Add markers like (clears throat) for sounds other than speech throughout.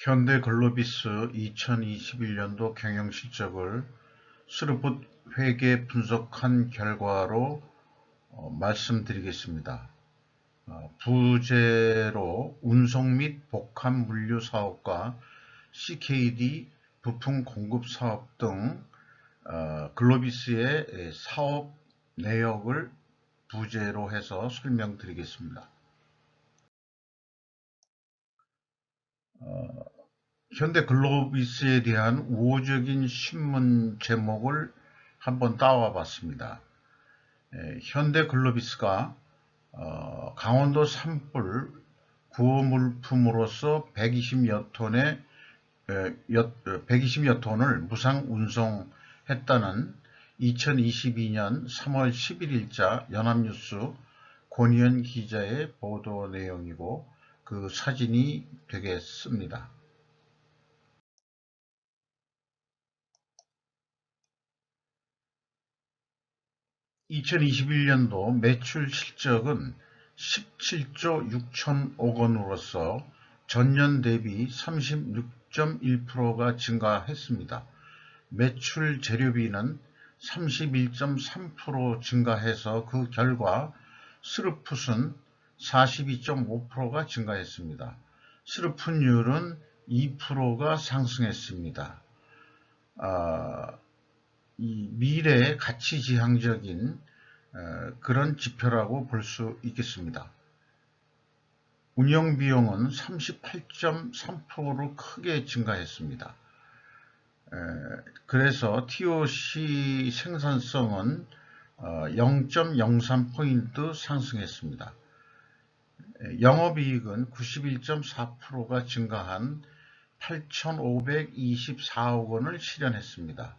현대글로비스 2021년도 경영실적을 스루풋 회계 분석한 결과로 어, 말씀드리겠습니다. 어, 부재로 운송 및 복합 물류 사업과 CKD 부품 공급 사업 등 어, 글로비스의 사업 내역을 부재로 해서 설명드리겠습니다. 어, 현대 글로비스에 대한 우호적인 신문 제목을 한번 따와 봤습니다. 현대 글로비스가 어, 강원도 산불 구호물품으로서 120여 톤의 120여 톤을 무상 운송했다는 2022년 3월 11일자 연합뉴스 권희연 기자의 보도 내용이고 그 사진이 되겠습니다. 2021년도 매출 실적은 17조 6천억 원으로서 전년 대비 36.1%가 증가했습니다. 매출 재료비는 31.3% 증가해서 그 결과 스루풋은 42.5%가 증가했습니다. 스루풋율은 2%가 상승했습니다. 아, 이 미래 가치 지향적인 어, 그런 지표라고 볼 수 있겠습니다. 운영 비용은 38.3%로 크게 증가했습니다. 그래서 TOC 생산성은 0.03포인트 어, 상승했습니다. 영업이익은 91.4%가 증가한 8,524억 원을 실현했습니다.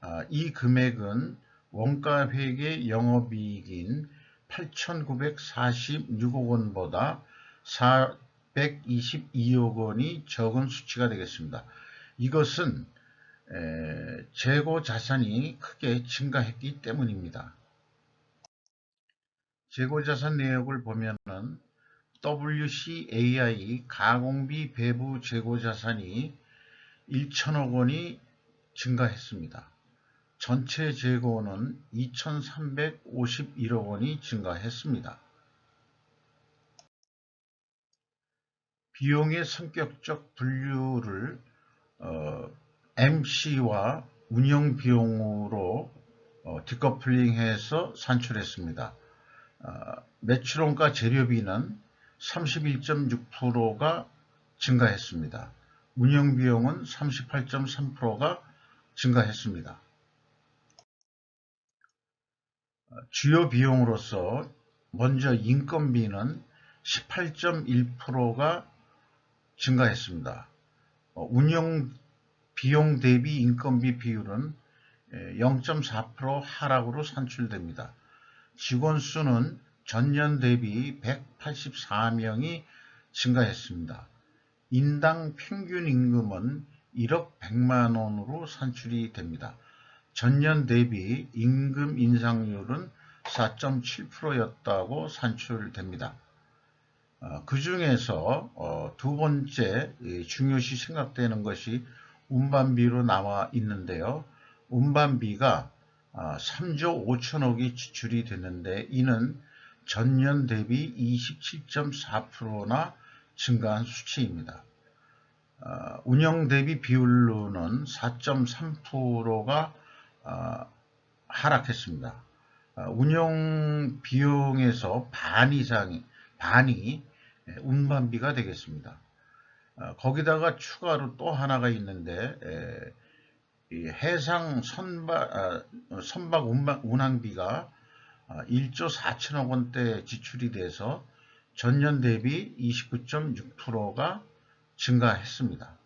아, 이 금액은 원가 회계 영업이익인 8,946억 원보다 422억 원이 적은 수치가 되겠습니다. 이것은 재고 자산이 크게 증가했기 때문입니다. 재고 자산 내역을 보면은 WCAI 가공비 배부 재고 자산이 1천억 원이 증가했습니다. 전체 재고는 2,351억 원이 증가했습니다. 비용의 성격적 분류를 어, MC와 운영 비용으로 어, 디커플링해서 산출했습니다. 어, 매출원가 재료비는 31.6%가 증가했습니다. 운영 비용은 38.3%가 증가했습니다. 주요 비용으로서 먼저 인건비는 18.1%가 증가했습니다. 어, 운영 비용 대비 인건비 비율은 0.4% 하락으로 산출됩니다. 직원 수는 전년 대비 184명이 증가했습니다. 인당 평균 임금은 1억 100만 원으로 산출이 됩니다. 전년 대비 임금 인상률은 4.7%였다고 산출됩니다. 어, 그 중에서 어, 두 번째 중요시 생각되는 것이 운반비로 나와 있는데요. 운반비가 3조 어, 5천억이 지출이 됐는데 이는 전년 대비 27.4%나 증가한 수치입니다. 운영 대비 비율로는 4.3%가 어, 하락했습니다. 어, 운영 비용에서 반 이상이 반이 예, 운반비가 되겠습니다. 어, 거기다가 추가로 또 하나가 있는데 해상 선박, 선박 운항비가 1조 4천억 원대 지출이 돼서 전년 대비 29.6%가 증가했습니다.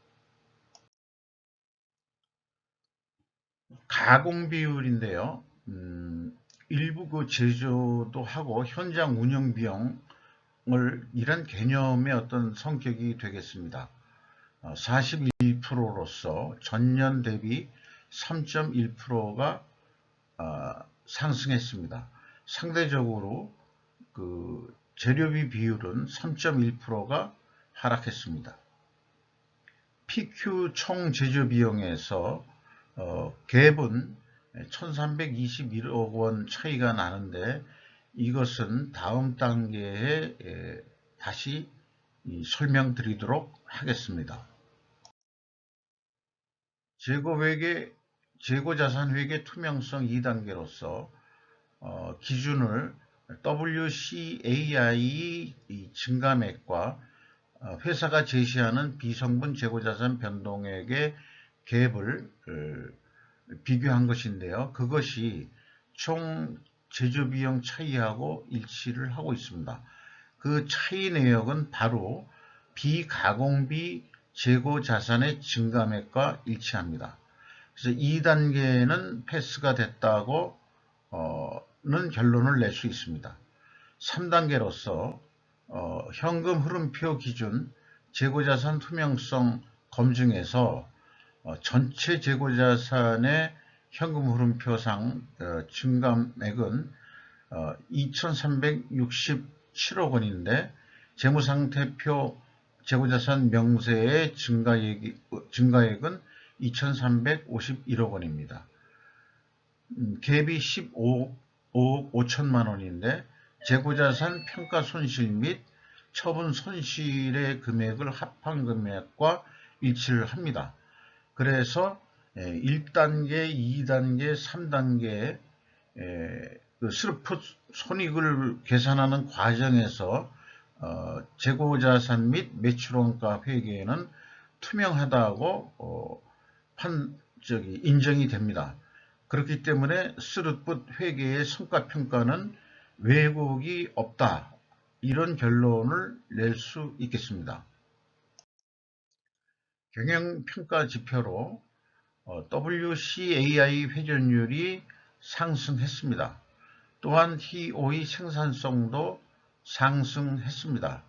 가공 비율인데요. 음, 일부 그 제조도 하고 현장 운영 비용을 이런 개념의 어떤 성격이 되겠습니다. 41%로서 어, 전년 대비 3.1%가 어, 상승했습니다. 상대적으로 그 재료비 비율은 3.1%가 하락했습니다. PQ 총 제조 비용에서 어, 갭은 1321억 원 차이가 나는데 이것은 다음 단계에 에, 다시 설명드리도록 하겠습니다. 재고회계, 재고자산회계 투명성 2단계로서 어, 기준을 WCAI 증가맥과 어, 회사가 제시하는 비성분 재고자산 변동액의 갭을 어, 비교한 것인데요. 그것이 총 제조 비용 차이하고 일치를 하고 있습니다. 그 차이 내역은 바로 비가공비 재고 자산의 증가맥과 일치합니다. 그래서 2단계는 패스가 됐다고 는 결론을 낼 수 있습니다. 3단계로서 어, 현금 흐름표 기준 재고자산 투명성 검증에서 어, 전체 재고 자산의 현금 흐름표상 어, 증감액은 2,367억 원인데 재무상태표 재고자산 명세의 증가액, 증가액은 2,351억 원입니다. 음, 갭이 15억 5천만 원인데 재고자산 평가 손실 및 처분 손실의 금액을 합한 금액과 일치를 합니다. 그래서 1단계, 예, 2단계, 3단계 그 스루프 손익을 계산하는 과정에서 어, 재고자산 및 매출원가 회계에는 투명하다고 어, 판 저기 인정이 됩니다. 그렇기 때문에 스루풋 회계의 성과평가는 왜곡이 없다. 이런 결론을 낼 수 있겠습니다. 경영평가 지표로 어, WCAI 회전율이 상승했습니다. 또한 TO의 생산성도 상승했습니다.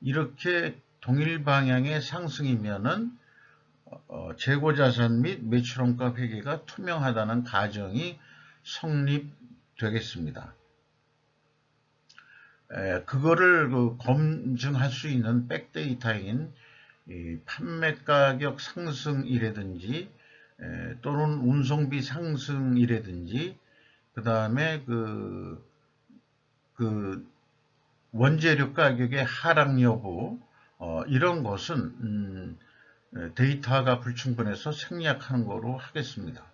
이렇게 동일 방향의 상승이면은 어, 재고자산 및 매출원가 회계가 투명하다는 가정이 성립되겠습니다. 그거를 그 검증할 수 있는 백데이터인 판매 가격 상승이라든지 또는 운송비 상승이라든지 그 다음에 그, 그 원재료 가격의 하락 여부 어, 이런 것은 음, 데이터가 불충분해서 생략하는 거로 하겠습니다.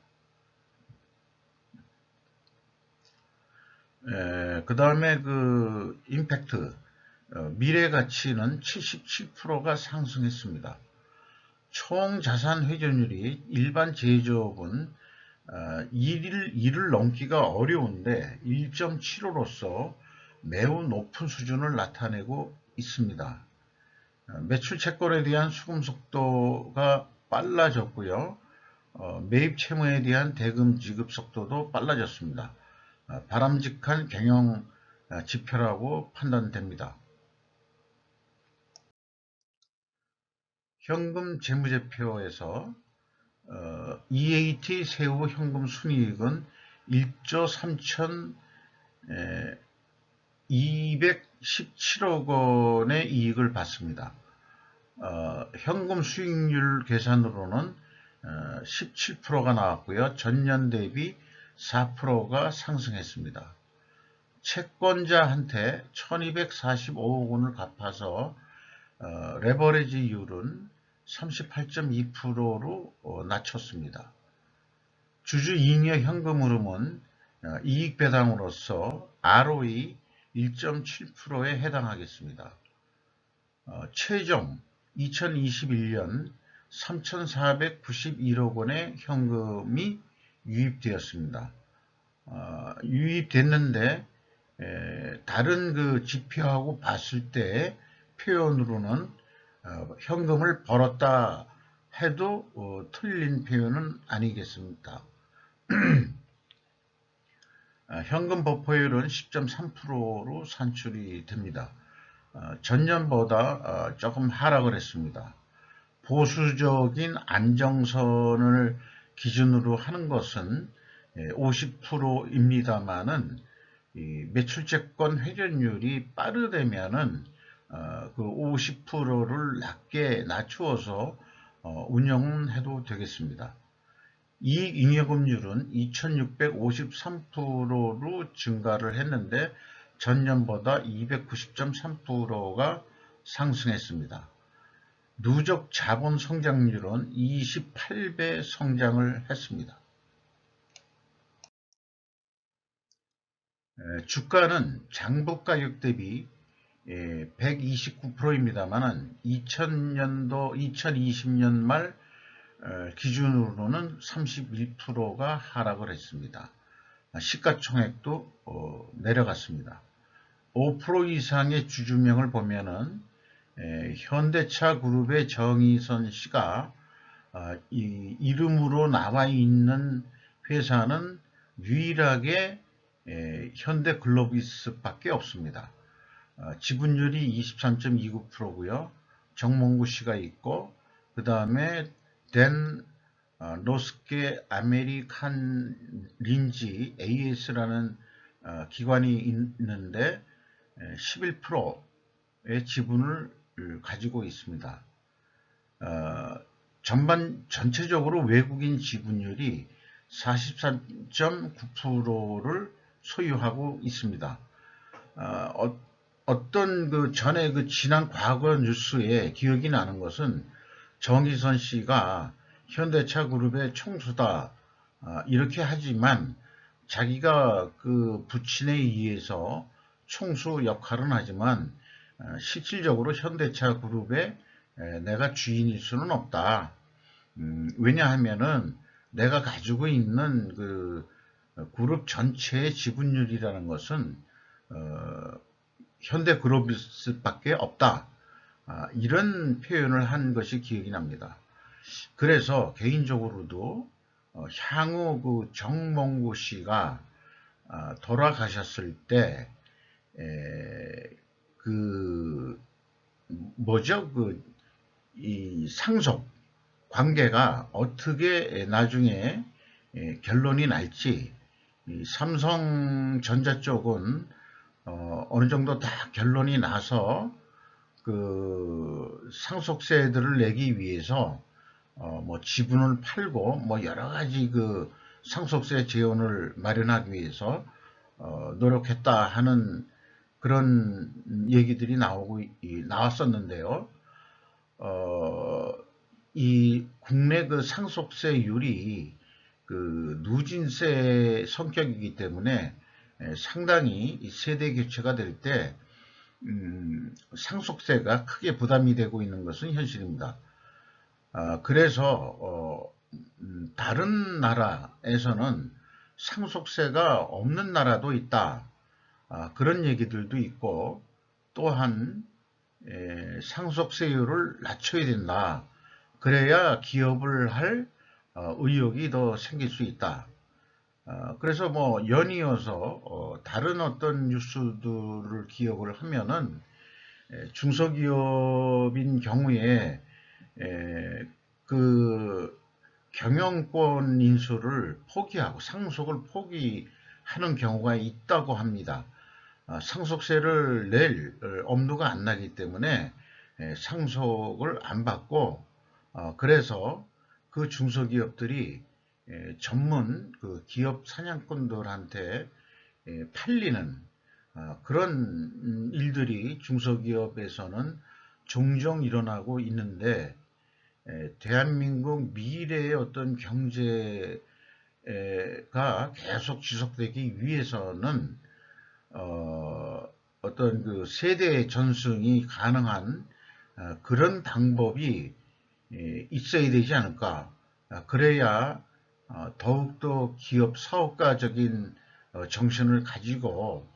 그 다음에 그 임팩트 어, 미래 가치는 77%가 상승했습니다. 총 자산 회전율이 일반 제조업은 1일, 어, 1을 넘기가 어려운데 1.75로서 매우 높은 수준을 나타내고 있습니다. 어, 매출 채권에 대한 수금 속도가 빨라졌고요. 어, 매입 채무에 대한 대금 지급 속도도 빨라졌습니다. 어, 바람직한 경영 어, 지표라고 판단됩니다. 현금 재무제표에서 어, EAT 세후 현금 순이익은 1조 3천 217억 원의 이익을 받습니다. 어, 현금 수익률 계산으로는 어, 17%가 나왔고요. 전년 대비 4%가 상승했습니다. 채권자한테 1245억 원을 갚아서 어, 레버리지 이율은 38.2%로 어, 낮췄습니다. 주주 잉여 현금 흐름은 어, 이익 배당으로서 ROE 1.7%에 해당하겠습니다. 어, 최종 2021년 3,491억 원의 현금이 유입되었습니다. 어, 유입됐는데 에, 다른 그 지표하고 봤을 때 표현으로는 어, 현금을 벌었다 해도 어, 틀린 표현은 아니겠습니다. (clears throat) 아, 현금 버퍼율은 10.3%로 산출이 됩니다. 어, 전년보다 어, 조금 하락을 했습니다. 보수적인 안정선을 기준으로 하는 것은 50%입니다만은 매출채권 회전율이 빠르되면은 어, 그 50%를 낮게 낮추어서 어, 운영해도 되겠습니다. 이익잉여금률은 2653%로 증가를 했는데 전년보다 290.3%가 상승했습니다. 누적 자본 성장률은 28배 성장을 했습니다. 주가는 장부 가격 대비 129%입니다만 2000년도 2020년 말 어, 기준으로는 31%가 하락을 했습니다. 시가총액도 어, 내려갔습니다. 5% 이상의 주주명을 보면은 현대차 그룹의 정의선 씨가 아, 이름으로 나와 있는 회사는 유일하게 현대글로비스밖에 없습니다. 아, 지분율이 23.29%고요. 정몽구 씨가 있고 그 다음에 덴 어, 노스케 아메리칸 린지 AS라는 어, 기관이 있는데 11%의 지분을 가지고 있습니다. 어, 전반 전체적으로 외국인 지분율이 43.9%를 소유하고 있습니다. 어, 어떤 그 전에 그 지난 과거 뉴스에 기억이 나는 것은 정희선 씨가 현대차 그룹의 총수다 아, 이렇게 하지만 자기가 그 부친에 의해서 총수 역할은 하지만 아, 실질적으로 현대차 그룹의 내가 주인일 수는 없다. 음, 왜냐하면은 내가 가지고 있는 그 그룹 전체의 지분율이라는 것은 어, 현대그룹밖에 없다. 아, 이런 표현을 한 것이 기억이 납니다. 그래서 개인적으로도 어, 향후 그 정몽구 씨가 아, 돌아가셨을 때그 뭐죠 그 이 상속 관계가 어떻게 나중에 결론이 날지 삼성전자 쪽은 어, 어느 정도 다 결론이 나서 그 상속세들을 내기 위해서 어, 뭐 지분을 팔고 뭐 여러 가지 그 상속세 재원을 마련하기 위해서 어, 노력했다 하는 그런 얘기들이 나오고 나왔었는데요. 어, 이 국내 그 상속세율이 그 누진세 성격이기 때문에 상당히 세대 교체가 될때 음, 상속세가 크게 부담이 되고 있는 것은 현실입니다. 아, 그래서 어, 음, 다른 나라에서는 상속세가 없는 나라도 있다. 아, 그런 얘기들도 있고 또한 에, 상속세율을 낮춰야 된다. 그래야 기업을 할 어, 의욕이 더 생길 수 있다. 어, 그래서 뭐 연이어서 어, 다른 어떤 뉴스들을 기억을 하면은 중소기업인 경우에 그 경영권 인수를 포기하고 상속을 포기하는 경우가 있다고 합니다. 아, 상속세를 낼 엄두가 안 나기 때문에 상속을 안 받고 그래서 그 중소기업들이 예, 전문 그 기업 사냥꾼들한테 예, 팔리는 어, 그런 일들이 중소기업에서는 종종 일어나고 있는데 예, 대한민국 미래의 어떤 경제가 계속 지속되기 위해서는 어, 어떤 그 세대 전승이 가능한 어, 그런 방법이 있어야 되지 않을까. 아, 그래야 어, 더욱더 기업 사업가적인 어, 정신을 가지고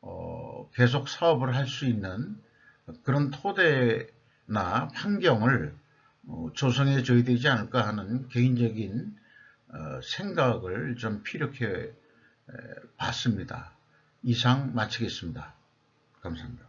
어, 계속 사업을 할 수 있는 그런 토대나 환경을 조성해 줘야 되지 않을까 하는 개인적인 생각을 좀 피력해 봤습니다. 이상 마치겠습니다. 감사합니다.